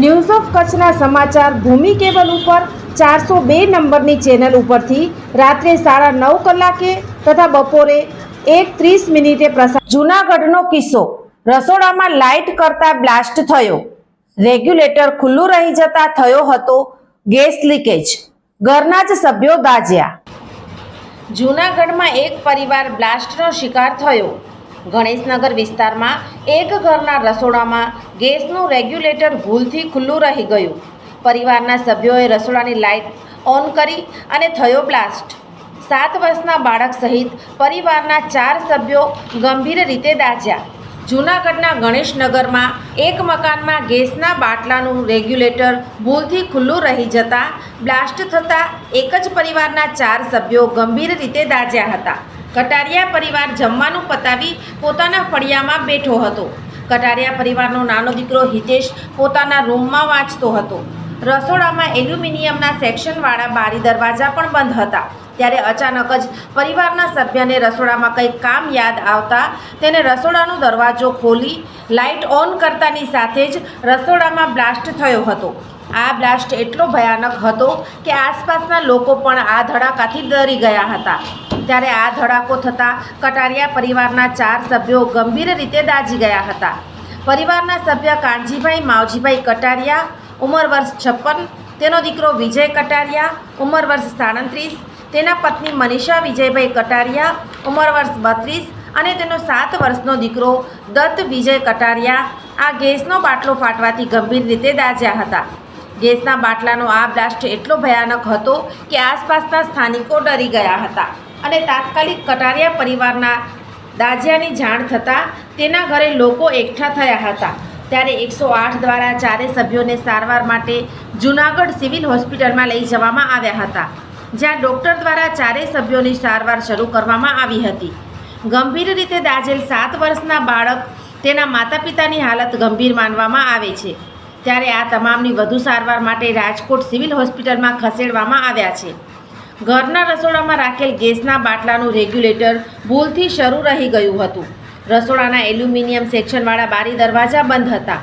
news of કચ્છના સમાચાર ભૂમિ cable ઉપર ચારસો બે નંબરની ચેનલ ઉપરથી રાત્રે સાડા નવ કલાકે તથા બપોરે એક ત્રીસ મિનિટે પ્રસાર જૂનાગઢનો કિસ્સો. રસોડામાં લાઇટ કરતા બ્લાસ્ટ થયો. રેગ્યુલેટર ખુલ્લું રહી જતા થયો હતો ગેસ લીકેજ. ઘરના જ સભ્યો દાજ્યા. જૂનાગઢમાં એક પરિવાર બ્લાસ્ટનો શિકાર થયો. ગણેશનગર વિસ્તારમાં એક ઘરના રસોડામાં ગેસનું રેગ્યુલેટર ભૂલથી ખુલ્લું રહી ગયું. પરિવારના સભ્યોએ રસોડાની લાઇટ ઓન કરી અને થયો બ્લાસ્ટ. સાત વર્ષના બાળક સહિત પરિવારના ચાર સભ્યો ગંભીર રીતે દાઝ્યા. જૂનાગઢના ગણેશનગરમાં એક મકાનમાં ગેસના બાટલાનું રેગ્યુલેટર ભૂલથી ખુલ્લું રહી જતાં બ્લાસ્ટ થતાં એક જ પરિવારના ચાર સભ્યો ગંભીર રીતે દાઝ્યા હતા. કટારિયા પરિવાર જમવાનું પતાવી પોતાના ફળિયામાં બેઠો હતો. કટારિયા પરિવારનો નાનો દીકરો હિતેશ પોતાના રૂમમાં વાંચતો હતો. રસોડામાં એલ્યુમિનિયમના સેક્શનવાળા બારી દરવાજા પણ બંધ હતા. ત્યારે અચાનક જ પરિવારના સભ્યને રસોડામાં કંઈક કામ યાદ આવતા તેને રસોડાનો દરવાજો ખોલી લાઇટ ઓન કરતાની સાથે જ રસોડામાં બ્લાસ્ટ થયો હતો. આ બ્લાસ્ટ એટલો ભયાનક હતો કે આસપાસના લોકો પણ આ ધડાકાથી ડરી ગયા હતા. ત્યારે આ ધડાકો થતાં કટારિયા પરિવારના ચાર સભ્યો ગંભીર રીતે દાઝી ગયા હતા. પરિવારના સભ્ય કાનજીભાઈ, માવજીભાઈ કટારિયા, ઉંમર વર્ષ છપ્પન, તેનો દીકરો વિજય કટારિયા, ઉંમર વર્ષ સાડત્રીસ, તેના પત્ની મનીષા વિજયભાઈ કટારિયા, ઉંમર વર્ષ બત્રીસ અને તેનો સાત વર્ષનો દીકરો દત્ત વિજય કટારિયા આ ગેસનો બાટલો ફાટવાથી ગંભીર રીતે દાઝ્યા હતા. ગેસના બાટલાનો આ બ્લાસ્ટ એટલો ભયાનક હતો કે આસપાસના સ્થાનિકો ડરી ગયા હતા. અને તાત્કાલિક કટારિયા પરિવારના દાજિયાની જાણ થતાં તેના ઘરે લોકો એકઠા થયા હતા. ત્યારે એકસો આઠ દ્વારા ચારે સભ્યોને સારવાર માટે જૂનાગઢ સિવિલ હોસ્પિટલમાં લઈ જવામાં આવ્યા હતા, જ્યાં ડૉક્ટર દ્વારા ચારેય સભ્યોની સારવાર શરૂ કરવામાં આવી હતી. ગંભીર રીતે દાજેલ સાત વર્ષના બાળક તેના માતા પિતાની હાલત ગંભીર માનવામાં આવે છે. ત્યારે આ તમામની વધુ સારવાર માટે રાજકોટ સિવિલ હોસ્પિટલમાં ખસેડવામાં આવ્યા છે. ઘરના રસોડામાં રાખેલ ગેસના બાટલાનું રેગ્યુલેટર ભૂલથી શરૂ રહી ગયું હતું. રસોડાના એલ્યુમિનિયમ સેક્શનવાળા બારી દરવાજા બંધ હતા.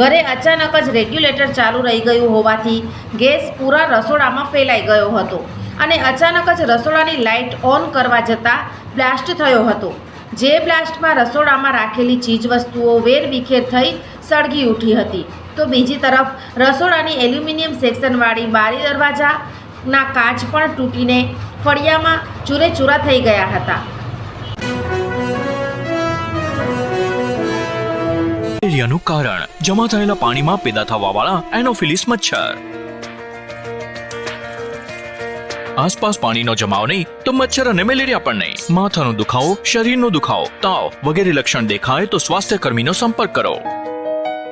ઘરે અચાનક જ રેગ્યુલેટર ચાલુ રહી ગયું હોવાથી ગેસ પૂરા રસોડામાં ફેલાઈ ગયો હતો અને અચાનક જ રસોડાની લાઇટ ઓન કરવા જતાં બ્લાસ્ટ થયો હતો. જે બ્લાસ્ટમાં રસોડામાં રાખેલી ચીજવસ્તુઓ વેરવિખેર થઈ સળગી ઉઠી હતી. તો બીજી તરફ, રસોડાની એલ્યુમિનિયમ સેક્શનવાળી બારી દરવાજાના કાચ પણ તૂટીને ફળિયામાં ચૂરેચૂરા થઈ ગયા હતા. મેલેરિયાનું કારણ, જમા થયેલા પાણીમાં પેદા થવાવાળા એનોફિલિસ મચ્છર. આસપાસ પાણીનો જમાવ નહીં, તો મચ્છર અને મેલેરિયા પણ નહીં. માથાનો દુખાવો, શરીરનો દુખાવો, તાવ વગેરે લક્ષણ દેખાય તો સ્વાસ્થ્ય કર્મીનો સંપર્ક કરો.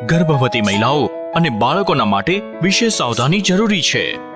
ગર્ભવતી મહિલાઓ અને બાળકોના માટે વિશેષ સાવધાની જરૂરી છે.